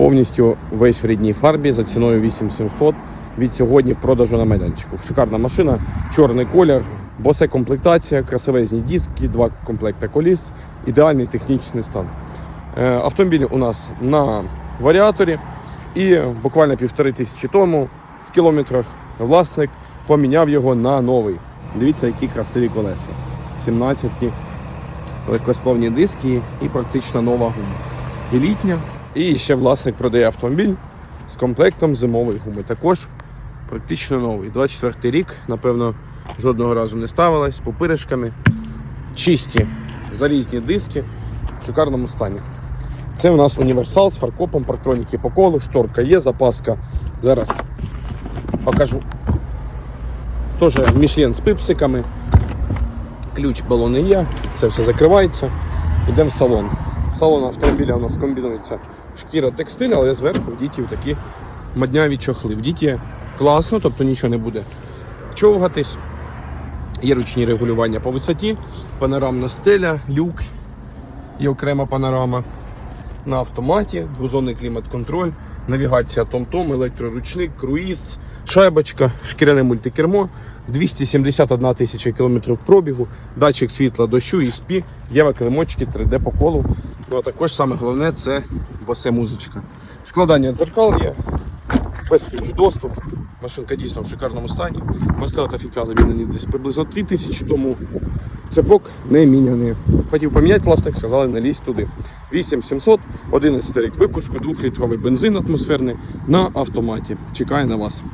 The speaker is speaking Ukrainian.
Повністю весь в рідній фарбі за ціною 8700 від сьогодні в продажу на майданчику. Шикарна машина, чорний колір, босе комплектація, красивезні диски, два комплекти коліс, ідеальний технічний стан. Е, Автомобіль у нас на варіаторі і буквально півтори тисячі тому в кілометрах власник поміняв його на новий. Дивіться, які красиві колеса. 17 легкосплавні диски і практично нова гума. І. І ще власник продає автомобіль з комплектом зимової гуми. Також практично новий. 24 рік, напевно, жодного разу не ставилась, з попиришками. Чисті залізні диски в шикарному стані. Це у нас універсал з фаркопом, парктроніки по колу, шторка є, запаска. Зараз покажу. Теж Мішлен з пипсиками. Ключ балони є, це все закривається. Йдемо в салон. Салон автомобіля у нас комбінується шкіра текстиль, але зверху в діті такі мадняві чохли. В діті класно, тобто нічого не буде човгатись. Є ручні регулювання по висоті, панорамна стеля, люк і окрема панорама. На автоматі, двозонний клімат-контроль, навігація Том-Том, електроручник, круїз, шайбочка, шкіряне мультикермо, 271 тисяча кілометрів пробігу, датчик світла дощу, ESP, є килимочки 3D по колу. Ну а також саме головне це босе музичка. Складання дзеркал є, без ключ доступ. Машинка дійсно в шикарному стані. Мастила та фільтра замінені десь приблизно 3 тисячі тому. Цепок не міняний. Хотів поміняти пластик, сказали не лізь туди. 8700, 11 рік випуску, 2-літровий бензин атмосферний на автоматі. Чекає на вас.